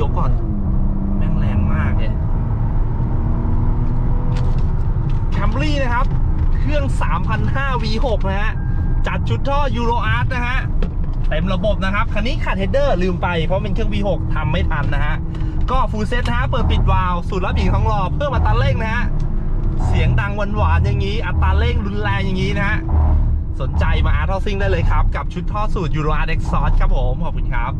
ยกก่อน แม่งแรงมากเลยแคมรี่นะครับ เครื่อง 3,500 V6 นะฮะ จัดชุดท่อยูโรอาร์ตนะฮะ เต็มระบบนะครับ คันนี้ขาดเฮดเดอร์ลืมไปเพราะเป็นเครื่อง V6 ทำไม่ทันนะฮะ ก็ฟูลเซ็ตนะฮะ เปิดปิดวาล์วสูตรรับหญิงของรอเพื่อมาตันเร่งนะฮะ เสียงดังหวานหวานอย่างนี้ อัตราเร่งรุนแรงอย่างนี้นะฮะสนใจมาอาร์ทอซิ่งได้เลยครับ กับชุดท่อสูตรยูโรอาร์เด็กซอสครับผม ขอบคุณครับ